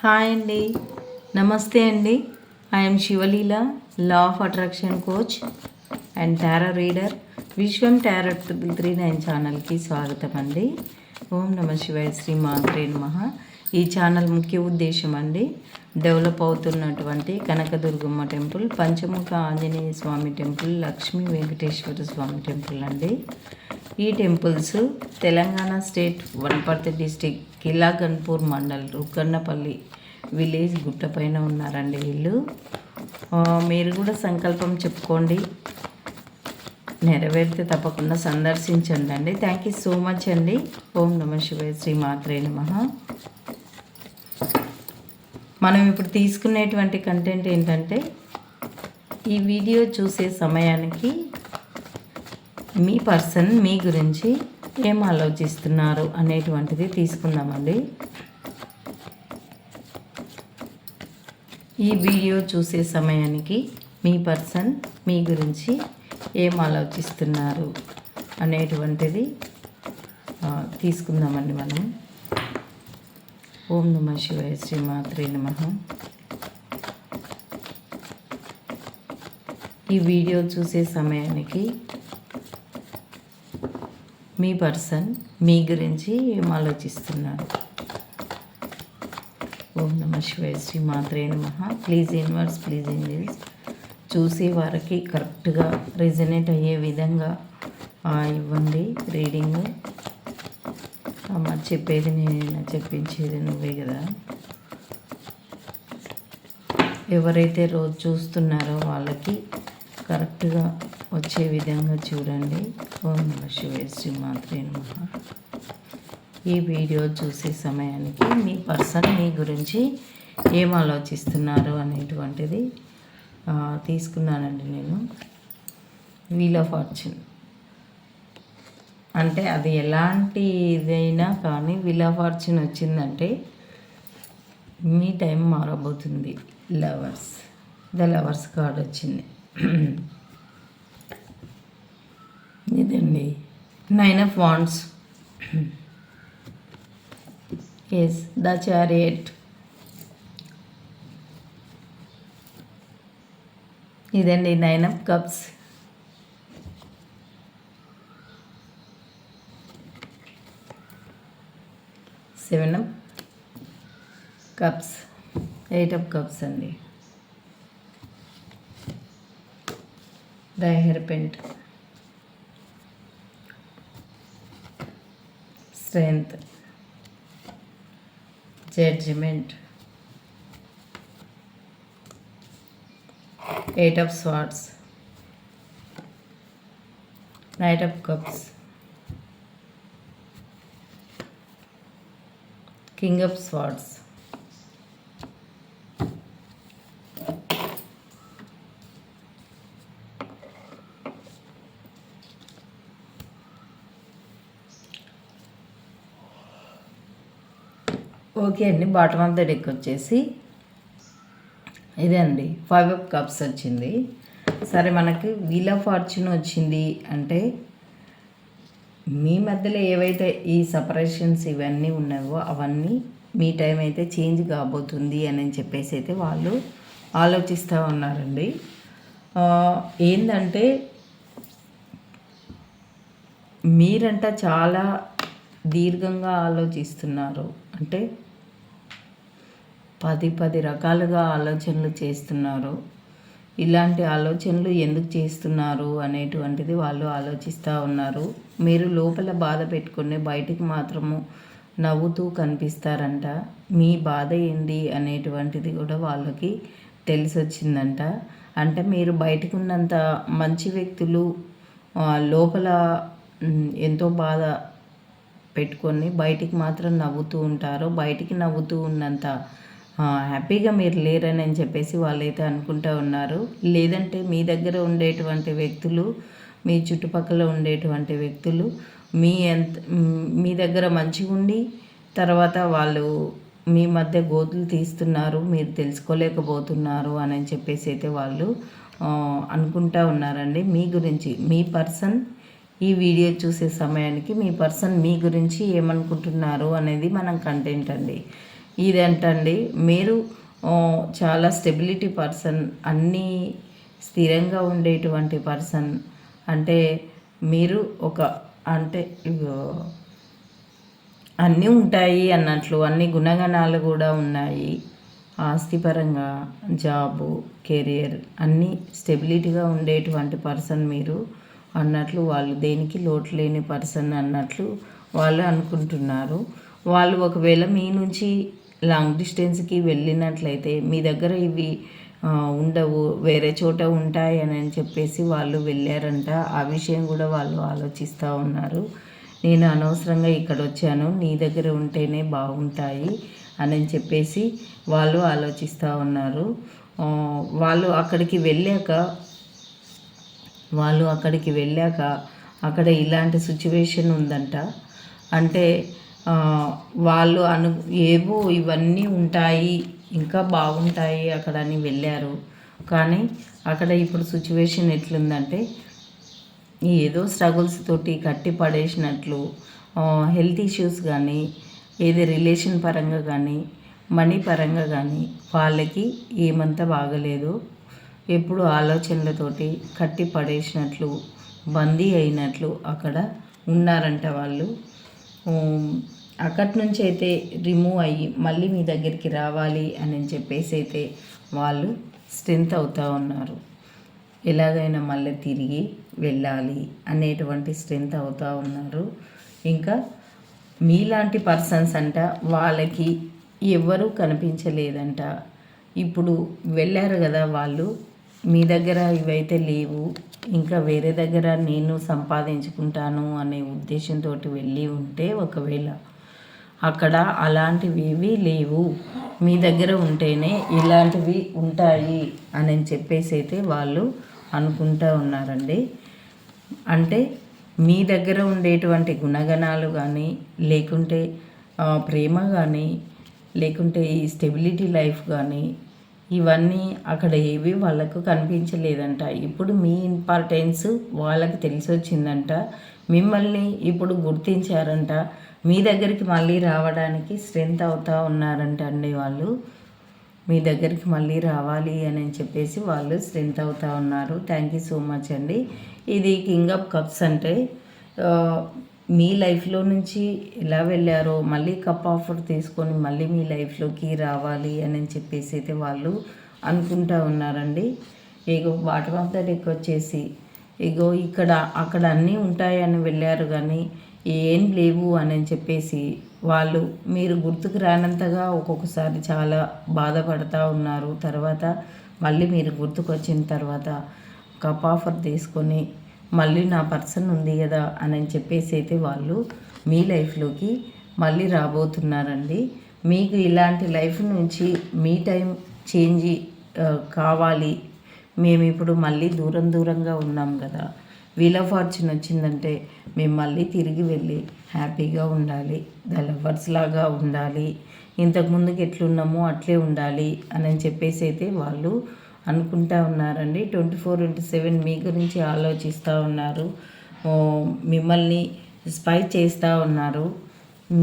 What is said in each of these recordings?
Hi అండి. నమస్తే అండి. I'm Sivaleela law of attraction coach and tarot reader Vishwam tarot triple three nine ఛానల్కి స్వాగతం అండి. ఓం నమ శివాయ శ్రీ మాత్రే నమ. ఈ ఛానల్ ముఖ్య ఉద్దేశం అండి డెవలప్ అవుతున్నటువంటి Kanakadurgamma temple Panchamukha Anjaneya Swamy temple Lakshmi Venkateswara Swamy temple అండి. ఈ temples Telangana state Wanaparthy district Khilla Ghanpur mandal Rukkannapalli village గుట్టపైన ఉన్నారండి వీళ్ళు. మీరు కూడా సంకల్పం చెప్పుకోండి. నెరవేరితే తప్పకుండా సందర్శించండి అండి. థ్యాంక్ యూ సో మచ్ అండి. ఓం నమ శివాయ శ్రీ మాత్రే నమ. మనం ఇప్పుడు తీసుకునేటువంటి కంటెంట్ ఏంటంటే ఈ వీడియో చూసే సమయానికి మీ పర్సన్ మీ గురించి ఏం ఆలోచిస్తున్నారు అనేటువంటిది తీసుకుందామండి. ఈ వీడియో చూసే సమయానికి మీ పర్సన్ మీ గురించి ఏం ఆలోచిస్తున్నారు అనేటువంటిది తీసుకుందామండి మనం. ఓం నమ శివాయ శ్రీమాత్రే నమ. ఈ వీడియో చూసే సమయానికి మీ పర్సన్ మీ గురించి ఏం ఆలోచిస్తున్నారు? ఓం నమ శివాయ శ్రీ మాత్రే నమ. ప్లీజ్ ఇన్వర్స్ ప్లీజ్ ఇంజిల్స్ చూసే వారికి కరెక్ట్గా రిజనేట్ అయ్యే విధంగా ఇవ్వండి రీడింగ్ అమ్మ చెప్పేది నేను చెప్పించేది నువ్వే కదా. ఎవరైతే రోజు చూస్తున్నారో వాళ్ళకి కరెక్ట్గా వచ్చే విధంగా చూడండి. ఓం నమ శివాయ శ్రీ మాత్రే నమ. ఈ వీడియో చూసే సమయానికి మీ పర్సన్ మీ గురించి ఏం ఆలోచిస్తున్నారు అనేటువంటిది తీసుకున్నానండి నేను. వీల్ ఆఫ్ ఫార్చ్యూన్ అంటే అది ఎలాంటి ఇదైనా కానీ వీల్ ఆఫ్ ఫార్చ్యూన్ వచ్చిందంటే మీ టైం మారబోతుంది. లవర్స్ ద లవర్స్ కార్డ్ వచ్చింది. ఇదండి. Nine of wands is the chariot ఇదండి nine of cups. Seven of cups. Eight of cups అండి. The hermit strength. judgment. Eight of swords. Knight of cups. King of swords. Okay అండి bottom of the deck వచ్చేసి ఇదే అండి five of cups వచ్చింది. సరే మనకి wheel of fortune వచ్చింది అంటే మీ మధ్యలో ఏవైతే ఈ సపరేషన్స్ ఇవన్నీ ఉన్నాయో అవన్నీ మీ టైం అయితే చేంజ్ కాబోతుంది అని చెప్పేసి అయితే వాళ్ళు ఆలోచిస్తూ ఉన్నారండి. ఏంటంటే మీరంట చాలా దీర్ఘంగా ఆలోచిస్తున్నారు. అంటే పది పది రకాలుగా ఆలోచనలు చేస్తున్నారు. ఇలాంటి ఆలోచనలు ఎందుకు చేస్తున్నారు అనేటువంటిది వాళ్ళు ఆలోచిస్తూ ఉన్నారు. మీరు లోపల బాధ పెట్టుకుని బయటికి మాత్రము నవ్వుతూ కనిపిస్తారంట. మీ బాధ ఏంది అనేటువంటిది కూడా వాళ్ళకి తెలిసి వచ్చిందంట అంటే మీరు బయటకు ఉన్నంత మంచి వ్యక్తులు లోపల ఎంతో బాధ పెట్టుకొని బయటికి మాత్రం నవ్వుతూ ఉంటారు బయటికి నవ్వుతూ ఉన్నంత హ్యాపీగా మీరు లేరని అని చెప్పేసి వాళ్ళైతే అనుకుంటూ ఉన్నారు. లేదంటే మీ దగ్గర ఉండేటువంటి వ్యక్తులు మీ చుట్టుపక్కల ఉండేటువంటి వ్యక్తులు మీ ఎంత మీ దగ్గర మంచిగా ఉండి తర్వాత వాళ్ళు మీ మధ్య గోతులు తీస్తున్నారు మీరు తెలుసుకోలేకపోతున్నారు అని చెప్పేసి అయితే వాళ్ళు అనుకుంటా ఉన్నారండి. మీ గురించి మీ పర్సన్ ఈ వీడియో చూసే సమయానికి మీ పర్సన్ మీ గురించి ఏమనుకుంటున్నారు అనేది మనం కంటెంట్ అండి. ఇదేంటండి మీరు చాలా స్టెబిలిటీ పర్సన్ అన్నీ స్థిరంగా ఉండేటువంటి పర్సన్ అంటే మీరు ఒక అంటే అన్నీ ఉంటాయి అన్నట్లు అన్ని గుణగణాలు కూడా ఉన్నాయి. ఆస్తిపరంగా జాబు కెరియర్ అన్నీ స్టెబిలిటీగా ఉండేటువంటి పర్సన్ మీరు అన్నట్లు వాళ్ళు దేనికి లోటు లేని పర్సన్ అన్నట్లు వాళ్ళు అనుకుంటున్నారు. వాళ్ళు ఒకవేళ మీ నుంచి లాంగ్ డిస్టెన్స్కి వెళ్ళినట్లయితే మీ దగ్గర ఇవి ఉండవు. వేరే చోట ఉంటాయి అని చెప్పేసి వాళ్ళు వెళ్ళారంట. ఆ విషయం కూడా వాళ్ళు ఆలోచిస్తూ ఉన్నారు. నేను అనవసరంగా ఇక్కడ వచ్చాను నీ దగ్గర ఉంటేనే బాగుంటాయి అని చెప్పేసి వాళ్ళు ఆలోచిస్తూ ఉన్నారు. వాళ్ళు అక్కడికి వెళ్ళాక వాళ్ళు అక్కడికి వెళ్ళాక అక్కడ ఇలాంటి సిచ్యువేషన్ ఉందంట. అంటే వాళ్ళు అను ఏవో ఇవన్నీ ఉంటాయి ఇంకా బాగుంటాయి అక్కడ అని వెళ్ళారు. కానీ అక్కడ ఇప్పుడు సిచ్యువేషన్ ఎట్లుందంటే ఏదో స్ట్రగుల్స్ తోటి కట్టి పడేసినట్లు హెల్త్ ఇష్యూస్ కానీ ఏది రిలేషన్ పరంగా కానీ మనీ పరంగా కానీ వాళ్ళకి ఏమంతా బాగలేదు. ఎప్పుడు ఆలోచనలతోటి కట్టి పడేసినట్లు బందీ అయినట్లు అక్కడ ఉన్నారంట వాళ్ళు. అక్కడి నుంచి అయితే రిమూవ్ అయ్యి మళ్ళీ మీ దగ్గరికి రావాలి అని చెప్పేసి అయితే వాళ్ళు స్ట్రెంత్ అవుతూ ఉన్నారు. ఎలాగైనా మళ్ళీ తిరిగి వెళ్ళాలి అనేటువంటి స్ట్రెంత్ అవుతూ ఉన్నారు. ఇంకా మీలాంటి పర్సన్స్ అంట వాళ్ళకి ఎవరూ కనిపించలేదంట. ఇప్పుడు వెళ్ళారు కదా వాళ్ళు మీ దగ్గర ఇవైతే లేవు ఇంకా వేరే దగ్గర నేను సంపాదించుకుంటాను అనే ఉద్దేశంతో వెళ్ళి ఉంటే ఒకవేళ అక్కడ అలాంటివి ఏవి లేవు. మీ దగ్గర ఉంటేనే ఇలాంటివి ఉంటాయి అని చెప్పేసి అయితే వాళ్ళు అనుకుంటూ ఉన్నారండి. అంటే మీ దగ్గర ఉండేటువంటి గుణగణాలు కానీ లేకుంటే ప్రేమ కానీ లేకుంటే ఈ స్టెబిలిటీ లైఫ్ కానీ ఇవన్నీ అక్కడ ఏవి వాళ్ళకు కనిపించలేదంట. ఇప్పుడు మీ ఇంపార్టెన్స్ వాళ్ళకి తెలిసి వచ్చిందంట మిమ్మల్ని ఇప్పుడు గుర్తించారంట. మీ దగ్గరికి మళ్ళీ రావడానికి స్ట్రెంత్ అవుతూ ఉన్నారంట అండి వాళ్ళు. మీ దగ్గరికి మళ్ళీ రావాలి అని చెప్పేసి వాళ్ళు స్ట్రెంత్ అవుతూ ఉన్నారు. థ్యాంక్ యూ సో మచ్ అండి. ఇది కింగ్ ఆఫ్ కప్స్ అంటే మీ లైఫ్లో నుంచి ఎలా వెళ్ళారో మళ్ళీ కప్ ఆఫర్ తీసుకొని మళ్ళీ మీ లైఫ్లోకి రావాలి అని చెప్పేసి అయితే వాళ్ళు అనుకుంటా ఉన్నారండి. ఇగో బాటమ్ ఆఫ్ ద డెక్ వచ్చేసి ఇగో ఇక్కడ అక్కడ అన్నీ ఉంటాయని వెళ్ళారు కానీ ఏం లేవు అని చెప్పేసి వాళ్ళు మీరు గుర్తుకు రానంతగా ఒక్కొక్కసారి చాలా బాధపడతా ఉన్నారు. తర్వాత మళ్ళీ మీరు గుర్తుకొచ్చిన తర్వాత కప్ ఆఫర్ తీసుకొని మళ్ళీ నా పర్సన్ ఉంది కదా అని చెప్పేసి అయితే వాళ్ళు మీ లైఫ్లోకి మళ్ళీ రాబోతున్నారండి. మీకు ఇలాంటి లైఫ్ నుంచి మీ టైం చేంజ్ కావాలి మేము ఇప్పుడు మళ్ళీ దూరం దూరంగా ఉన్నాం కదా. వీల్ ఆఫ్ ఫార్చ్యూన్ వచ్చిందంటే మేము మళ్ళీ తిరిగి వెళ్ళి హ్యాపీగా ఉండాలి. ద లవర్స్ లాగా ఉండాలి. ఇంతకుముందుకు ఎట్లున్నామో అట్లే ఉండాలి అని చెప్పేసి అయితే వాళ్ళు అనుకుంటా ఉన్నారండి. ట్వంటీ ఫోర్ ఇంటూ సెవెన్ మీ గురించి ఆలోచిస్తూ ఉన్నారు. మిమ్మల్ని స్పై చేస్తూ ఉన్నారు.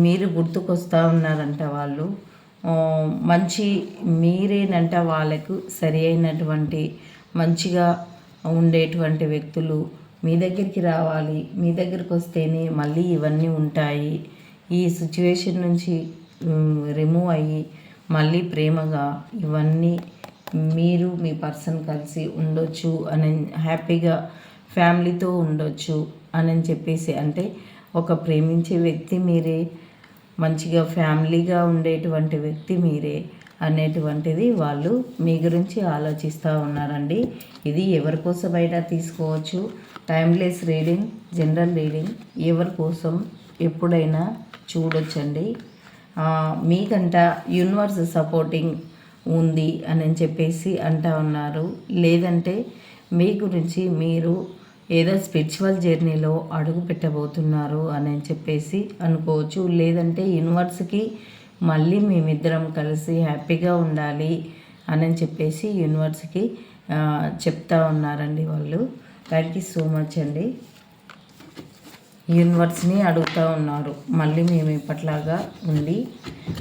మీరు గుర్తుకొస్తూ ఉన్నారంట వాళ్ళు. మంచి మీరేనంట వాళ్ళకు సరి అయినటువంటి మంచిగా ఉండేటువంటి వ్యక్తులు మీ దగ్గరికి రావాలి మీ దగ్గరికి వస్తేనే మళ్ళీ ఇవన్నీ ఉంటాయి. ఈ సిచ్యువేషన్ నుంచి రిమూవ్ అయ్యి మళ్ళీ ప్రేమగా ఇవన్నీ మీరు మీ పర్సన్ కలిసి ఉండొచ్చు అని హ్యాపీగా ఫ్యామిలీతో ఉండొచ్చు అని చెప్పేసి అంటే ఒక ప్రేమించే వ్యక్తి మీరే మంచిగా ఫ్యామిలీగా ఉండేటువంటి వ్యక్తి మీరే అనేటువంటిది వాళ్ళు మీ గురించి ఆలోచిస్తూ ఉన్నారండి. ఇది ఎవరి కోసమైనా తీసుకోవచ్చు. టైమ్లెస్ రీడింగ్ జనరల్ రీడింగ్ ఎవరి కోసం ఎప్పుడైనా చూడొచ్చండి. మీకంట యూనివర్స్ సపోర్టింగ్ ఉంది అని చెప్పేసి అంటా ఉన్నారు. లేదంటే మీ గురించి మీరు ఏదో స్పిరిచువల్ జర్నీలో అడుగు పెట్టబోతున్నారు అని చెప్పేసి అనుకోవచ్చు. లేదంటే యూనివర్స్కి మళ్ళీ మేమిద్దరం కలిసి హ్యాపీగా ఉండాలి అని చెప్పేసి యూనివర్స్కి చెప్తా ఉన్నారండి వాళ్ళు. థ్యాంక్ యూ సో మచ్ అండి. యూనివర్స్ని అడుగుతూ ఉన్నారు. మళ్ళీ మేము ఇప్పట్లాగా ఉండి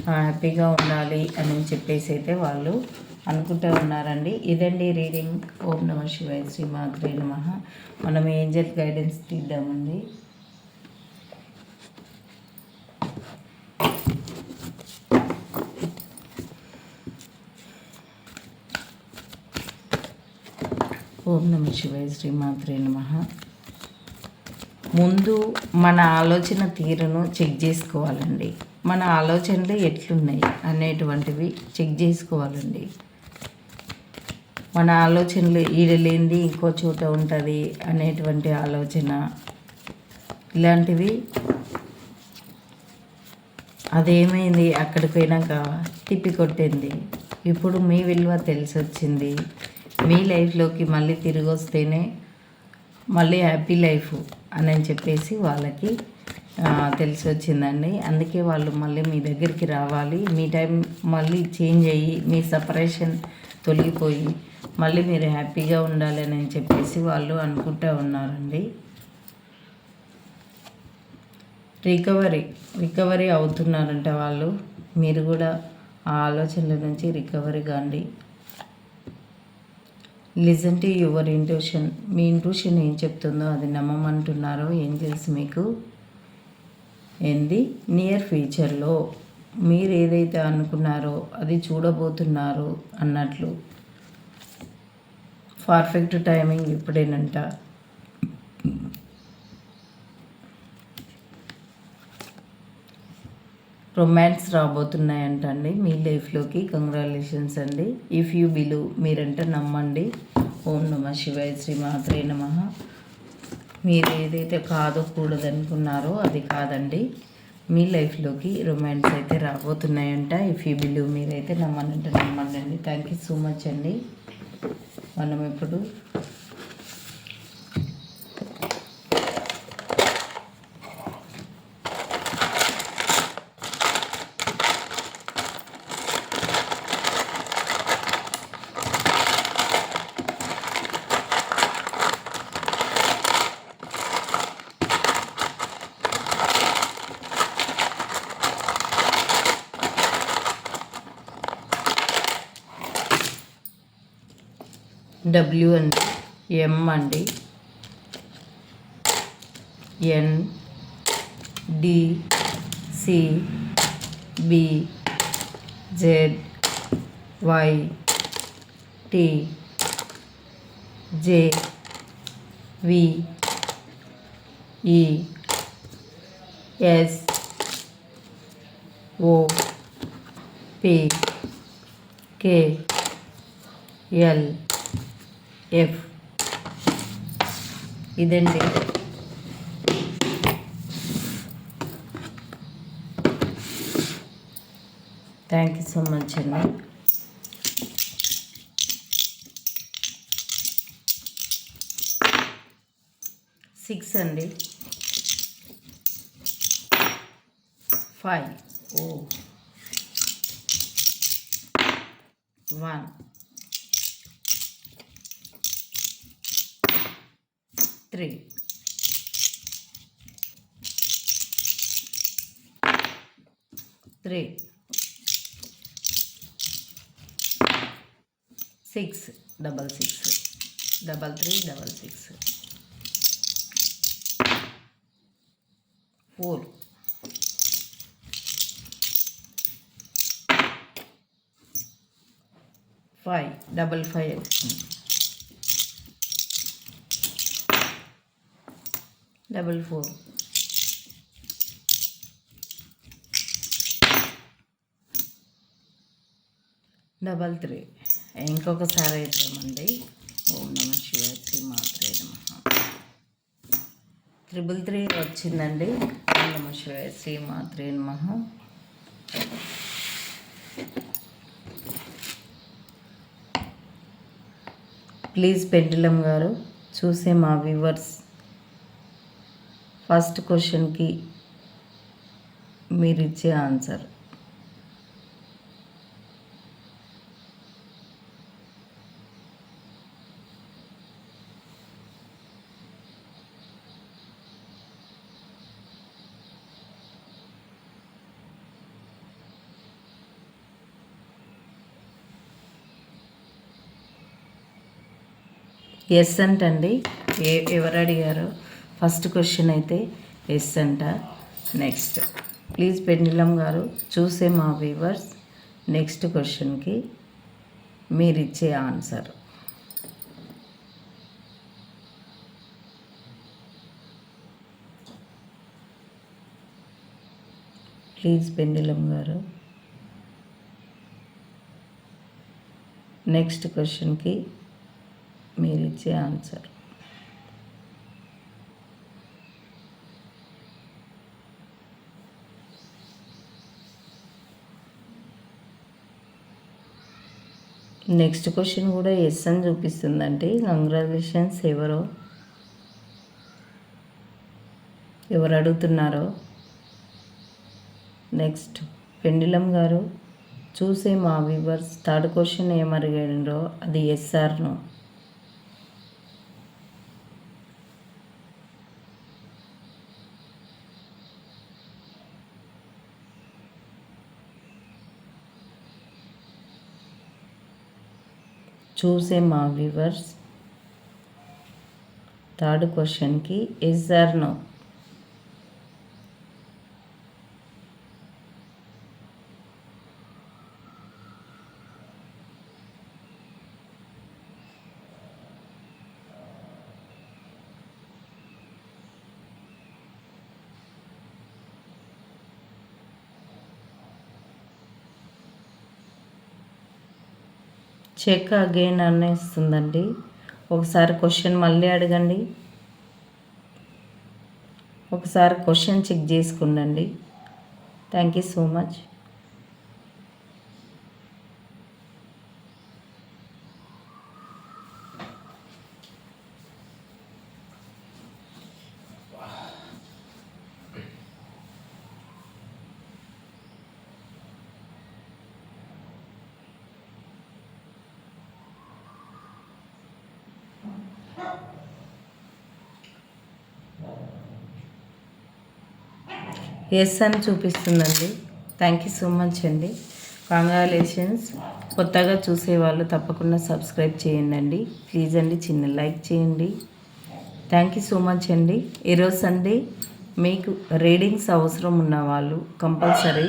హ్యాపీగా ఉండాలి అని చెప్పేసి అయితే వాళ్ళు అనుకుంటూ ఉన్నారండి. ఇదండి రీడింగ్. ఓం నమ శివాయ శ్రీ మాత్రే నమ. మనం ఏంజల్ గైడెన్స్ తీద్దామండి. ఓం నమ శివాయ శ్రీమాత్రే నమ. ముందు మన ఆలోచన తీరును చెక్ చేసుకోవాలండి. మన ఆలోచనలు ఎట్లున్నాయి అనేటువంటివి చెక్ చేసుకోవాలండి. మన ఆలోచనలు ఈడలేంది ఇంకో చోట ఉంటుంది అనేటువంటి ఆలోచన ఇలాంటివి. అదేమైంది? అక్కడికి పోయినాక తిప్పి కొట్టింది. ఇప్పుడు మీ విలువ తెలిసొచ్చింది. మీ లైఫ్లోకి మళ్ళీ తిరిగి వస్తేనే మళ్ళీ హ్యాపీ లైఫ్ అని చెప్పేసి వాళ్ళకి తెలిసి వచ్చిందండి. అందుకే వాళ్ళు మళ్ళీ మీ దగ్గరికి రావాలి. మీ టైం మళ్ళీ చేంజ్ అయ్యి మీ సపరేషన్ తొలగిపోయి మళ్ళీ మీరు హ్యాపీగా ఉండాలి అని చెప్పేసి వాళ్ళు అనుకుంటూ ఉన్నారండి. రికవరీ రికవరీ అవుతున్నారంట వాళ్ళు. మీరు కూడా ఆ ఆలోచనల నుంచి రికవరీ కాండి. Listen to your intuition. Me intuition ఏం చెప్తుందో అది నమ్మమంటున్నారో ఏం తెలుసు మీకు? ఏంది? నియర్ ఫ్యూచర్లో మీరు ఏదైతే అనుకున్నారో అది చూడబోతున్నారు అన్నట్లు. పర్ఫెక్ట్ టైమింగ్ ఇప్పుడేనంట. రొమాన్స్ రాబోతున్నాయంట అండి మీ లైఫ్లోకి కంగ్రాలేషన్స్ అండి. ఇఫ్ యూ బిలీవ్ మీరంటే నమ్మండి. ఓం నమ శివాయ శ్రీ మాత్రే నమ. మీరు ఏదైతే కాదో కూడదనుకున్నారో అది కాదండి. మీ లైఫ్లోకి రొమాన్స్ అయితే రాబోతున్నాయంట. ఇఫ్ యూ బిలీవ్ మీరైతే నమ్మనంటే నమ్మండి. అండి థ్యాంక్ యూ సో మచ్ అండి. మనం ఇప్పుడు డబ్ల్యూ అండి ఎం అండి N D C B Z Y T J V E S O P K L. F ఇదండి. థ్యాంక్ యూ సో మచ్ అండి. సిక్స్ అండి. Five O one three three six double six double three double six four five double five double four double three ఇంకొకసారి అయిద్దామండి ఓం నమ శివాయ శ్రీ మాత్రే నమ. త్రిబుల్ త్రీ వచ్చిందండి. ఓం నమ శివాయ శ్రీ మాత్రే నమ. ప్లీజ్ పెండిలం గారు చూసే మా వ్యూవర్స్ ఫస్ట్ క్వశ్చన్కి మీరు ఇచ్చే ఆన్సర్. ఎస్ అంటండి. ఏ ఎవరు అడిగారు? ఫస్ట్ క్వశ్చన్ అయితే ఎస్ అంట. నెక్స్ట్ ప్లీజ్ పెండిలం గారు చూసే మా వ్యూవర్స్ నెక్స్ట్ క్వశ్చన్కి మీరు ఇచ్చే ఆన్సర్ ప్లీజ్ పెండిలం గారు. నెక్స్ట్ క్వశ్చన్కి మీరు ఇచ్చే ఆన్సర్ నెక్స్ట్ క్వశ్చన్ కూడా ఎస్ అని చూపిస్తుందండి. కంగ్రాచులేషన్స్ ఎవరో? ఎవరు అడుగుతున్నారో? నెక్స్ట్ పెండిలం గారు చూసే మా వ్యూవర్స్ థర్డ్ క్వశ్చన్ ఏమడిగాడో అది ఎస్ఆర్ను చూసే మా వ్యూవర్స్ థర్డ్ క్వశ్చన్కి yes or no check again అనేస్తుందండి. ఒకసారి క్వశ్చన్ మళ్ళీ అడగండి. ఒకసారి question check చేసుకుండండి. Thank you so much. Yes అని చూపిస్తుందండి. థ్యాంక్ యూ సో మచ్ అండి. కంగ్రాలేషన్స్ కొత్తగా చూసేవాళ్ళు తప్పకుండా సబ్స్క్రైబ్ చేయండి అండి ప్లీజ్ అండి చిన్న లైక్ చేయండి. థ్యాంక్ యూ సో మచ్ అండి. ఈరోజు సండే మీకు రీడింగ్స్ అవసరం ఉన్న వాళ్ళు కంపల్సరీ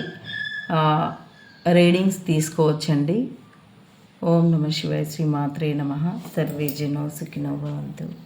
రీడింగ్స్ తీసుకోవచ్చండి. ఓం నమ శివాయ శ్రీ మాత్రే నమ. సర్వే జనో సుఖినో భవంతు.